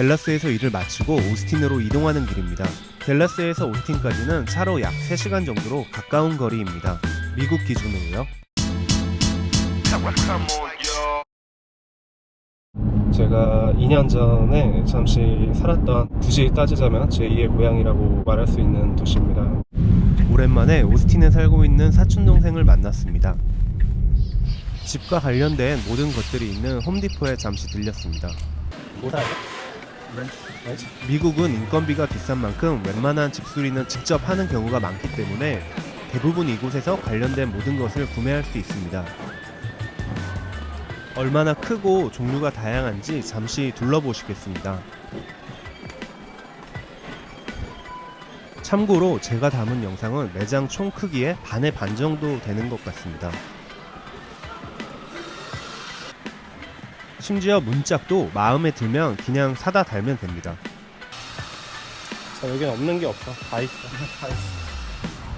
델라스에서 일을 마치고 오스틴으로 이동하는 길입니다. 델라스에서 오스틴까지는 차로 약 3시간 정도로 가까운 거리입니다. 미국 기준으로요. 제가 2년 전에 잠시 살았던 굳이 따지자면 제2의 고향이라고 말할 수 있는 도시입니다. 오랜만에 오스틴에 살고 있는 사촌 동생을 만났습니다. 집과 관련된 모든 것들이 있는 홈디포에 잠시 들렸습니다. 뭐 사요? 미국은 인건비가 비싼 만큼 웬만한 집수리는 직접 하는 경우가 많기 때문에 대부분 이곳에서 관련된 모든 것을 구매할 수 있습니다. 얼마나 크고 종류가 다양한지 잠시 둘러보시겠습니다. 참고로 제가 담은 영상은 매장 총 크기의 반의 반 정도 되는 것 같습니다. 심지어 문짝도 마음에 들면 그냥 사다 달면 됩니다. 자, 여긴 없는 게 없어. 다 있어. 다 있어.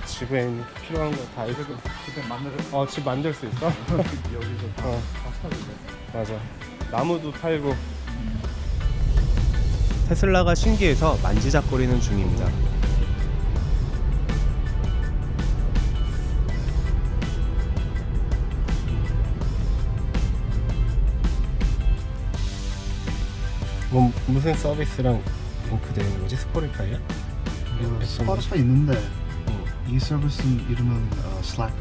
집에 있는 필요한 거 다 있어. 집에 만들어 어, 집 만들 수 있어? 여기서 다, 어, 다 사는데 맞아. 나무도 팔고. 테슬라가 신기해서 만지작거리는 중입니다. 뭐 무슨 서비스랑 링크되어 있는 거지? 스포티파이야? 그 스파르타 있는데 이 서비스는 이름은 어, 슬래커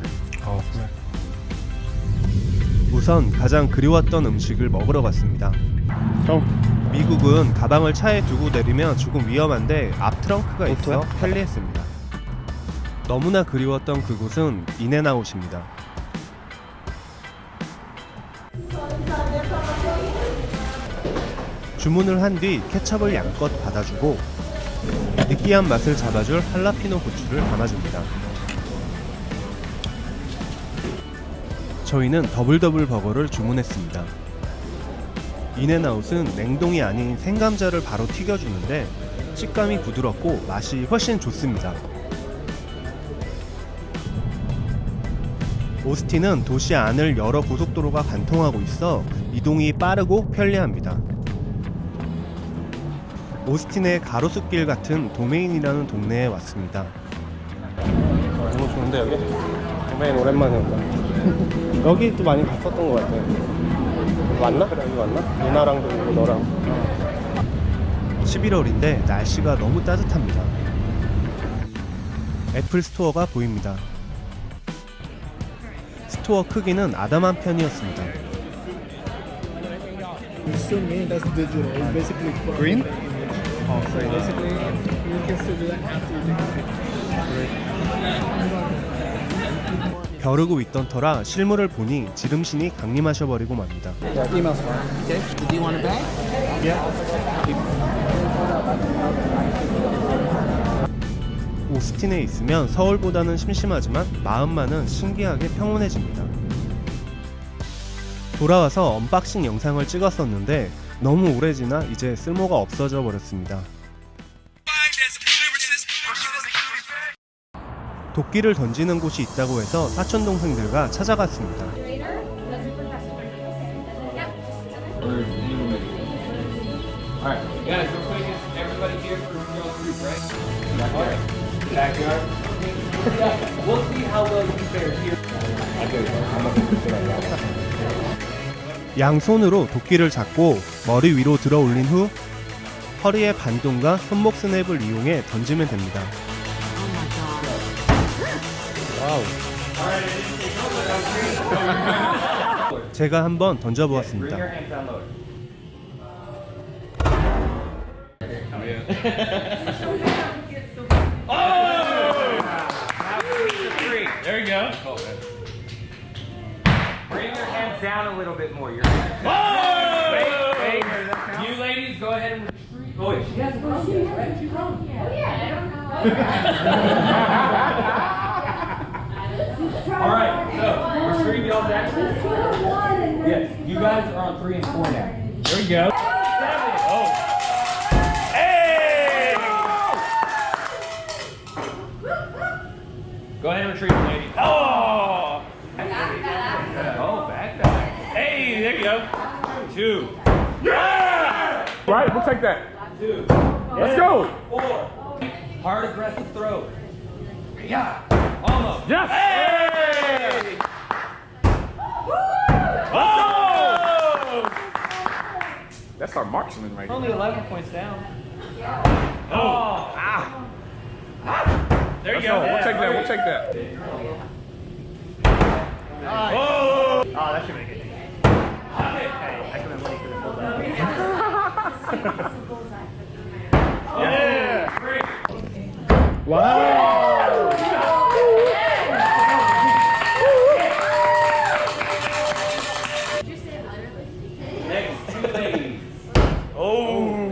어, 그래. 우선 가장 그리웠던 음식을 먹으러 갔습니다. 형, 미국은 가방을 차에 두고 내리면 조금 위험한데 앞 트렁크가 있어 편리했습니다. 너무나 그리웠던 그곳은 인앤아웃입니다. 주문을 한 뒤 케첩을 양껏 받아주고 느끼한 맛을 잡아줄 할라피노 고추를 담아줍니다. 저희는 더블더블 버거를 주문했습니다. 인앤아웃은 냉동이 아닌 생감자를 바로 튀겨주는데 식감이 부드럽고 맛이 훨씬 좋습니다. 오스틴은 도시 안을 여러 고속도로가 관통하고 있어 이동이 빠르고 편리합니다. 오스틴의 가로수길 같은 도메인이라는 동네에 왔습니다. 너무 좋은데 여기? 도메인 오랜만에 온다. 여기도 많이 갔었던 것 같아요. 왔나? 여기 왔나? 누나랑도 오고 너랑. 11월인데 날씨가 너무 따뜻합니다. 애플 스토어가 보입니다. 스토어 크기는 아담한 편이었습니다. Green? Oh, so basically, you can still do that after you take picture. 벼르고 있던 터라 실물을 보니 지름신이 강림하셔버리고 맙니다. It? 오스틴에 있으면 서울보다는 심심하지만 마음만은 신기하게 평온해집니다. 돌아와서 언박싱 영상을 찍었었는데 너무 오래 지나 이제 쓸모가 없어져 버렸습니다. 도끼를 던지는 곳이 있다고 해서 사촌 동생들과 찾아갔습니다. 양손으로 도끼를 잡고 머리 위로 들어 올린 후 허리의 반동과 손목 스냅을 이용해 던지면 됩니다. 제가 한번 던져보았습니다. Bring down a little bit more. You're Wait, wait. You ladies, go ahead and retreat. Oh, wait, she hasn't run yet, right? She's run. All right, so retrieve y'all's actions. Yes, you guys are on three and four now. There we go. We'll take that. Let's go. Hard aggressive throw. Yeah. Almost. Yes. Hey! Oh! That's our marksman right there. Only 11 points down. Oh, ah. There you go. We'll take that. We'll take that. Oh! Oh, that should make it. Hey, I couldn't wait for the hold Yeah. Next two ladies. Oh!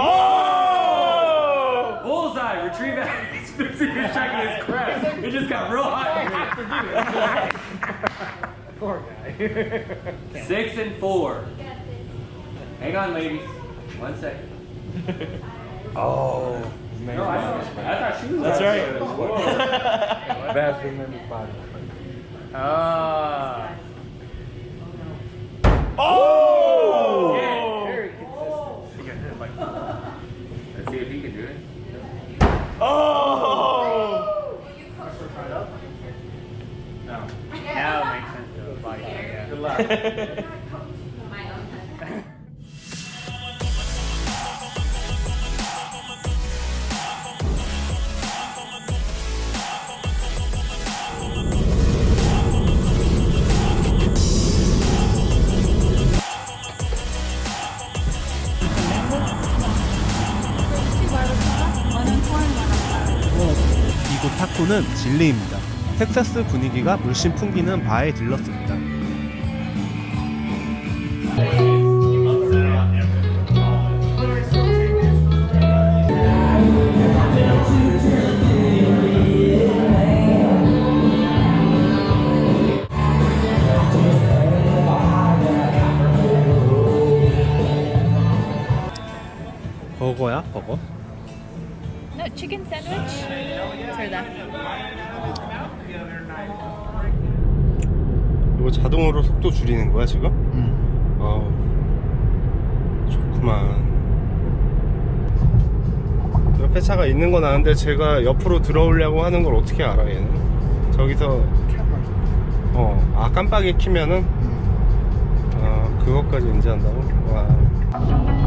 Oh! Bullseye. Retrieve. He's fixing his checking his crap. It just got real hot. Poor guy. Six and four. Hang on, ladies. One second. Oh. No, I, I thought she was. That's right. Best thing in the body. Ah. Oh! Very consistent. Let's see if he can do it. Oh! Now it makes sense to the body. Good luck. 타코는 진리입니다. 텍사스 분위기가 물씬 풍기는 바에 들렀습니다. 버거야 버거? Chicken sandwich. For that. 이거 자동으로 속도 줄이는 거야 지금? 음. 어우 좋구만 옆에 차가 있는 건 아는데 제가 옆으로 들어오려고 하는 걸 어떻게 알아 얘는 저기서 어 아 깜빡이 키면은 음. 아 그것까지 인지한다고? 와